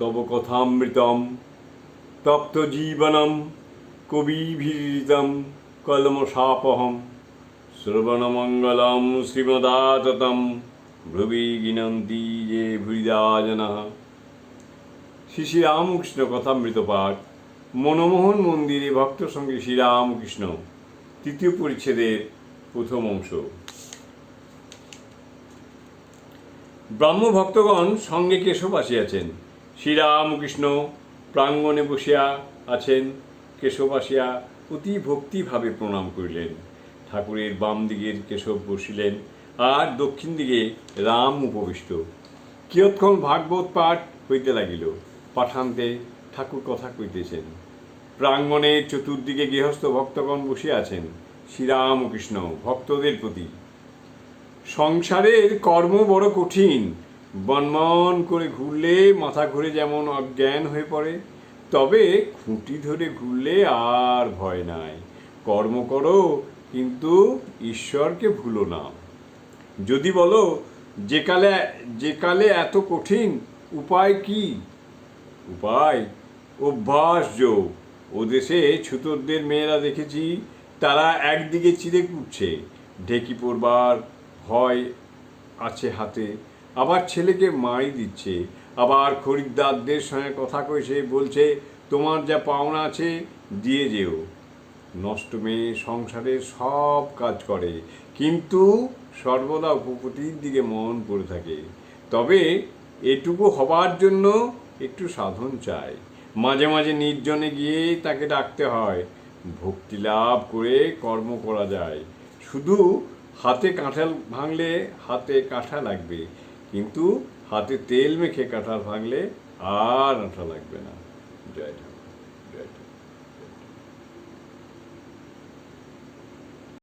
তব কথামৃতম, তপ্ত জীবনম কবিভিরিতম কলমশাপহম, শ্রবণমঙ্গলম, শ্রীমদাততম ভ্রুবি গিনন্তি যে ভৃদা জনঃ শ্রী শ্রীরামকৃষ্ণ কথামৃত পাঠ, মনমোহন মন্দিরে ভক্ত সঙ্গে শ্রীরামকৃষ্ণ, তৃতীয় পরিচ্ছেদের প্রথম অংশ। ব্রাহ্ম ভক্তগণ সঙ্গে কেশব আসিয়াছেন শ্রীরামকৃষ্ণ প্রাঙ্গণে বসিয়া আছেন কেশব আসিয়া অতি ভক্তিভাবে প্রণাম করিলেন। ঠাকুরের বাম দিকের কেশব বসিলেন আর দক্ষিণ দিকে রাম উপবিষ্ট। কিয়ৎক্ষণ ভাগবত পাঠ হইতে লাগিল। পাঠান্তে ঠাকুর কথা কইতেছেন। প্রাঙ্গণে চতুর্দিকে গৃহস্থ ভক্তগণ বসিয়া আছেন। শ্রীরামকৃষ্ণ ভক্তদের প্রতি। সংসারের কর্ম বড় কঠিন। বনমন করে ঘুরলে মাথা ঘুরে যেমন অজ্ঞান হয়ে পড়ে, তবে খুঁটি ধরে ঘুরলে আর ভয় নাই। কর্ম করো, কিন্তু ঈশ্বরকে ভুলো না। যদি বলো, যে কালে যে কালে এত কঠিন, উপায় কি? উপায়? অভ্যাস, যোগ। ও দেশে ছুতরদের মেয়েরা দেখেছি, তারা একদিকে চিড়ে কুটছে। ঢেকি পড়বার ভয় আছে হাতে। আবার ছেলেকে মাই দিচ্ছে। আবার খরিদ্দারদের সঙ্গে কথা কইছে বলছে, তোমার যা পাওনা আছে, দিয়ে যেও। নষ্ট মেয়ে সংসারের সব কাজ করে। কিন্তু সর্বদা উপপতির দিকে মন পড়ে থাকে। তবে এটুকু হবার জন্য একটু সাধন চাই। মাঝে মাঝে নির্জনে গিয়ে তাকে ডাকতে হয়। ভক্তি লাভ করে কর্ম করা যায়। শুধু হাতে কাঁঠাল ভাঙলে হাতে কাঁঠা লাগবে। কিন্তু হাতে তেল মেখে কাঁঠাল ভাঙলে আর আঠা লাগবে না। জয় ঠাকুর জয় ঠাকুর।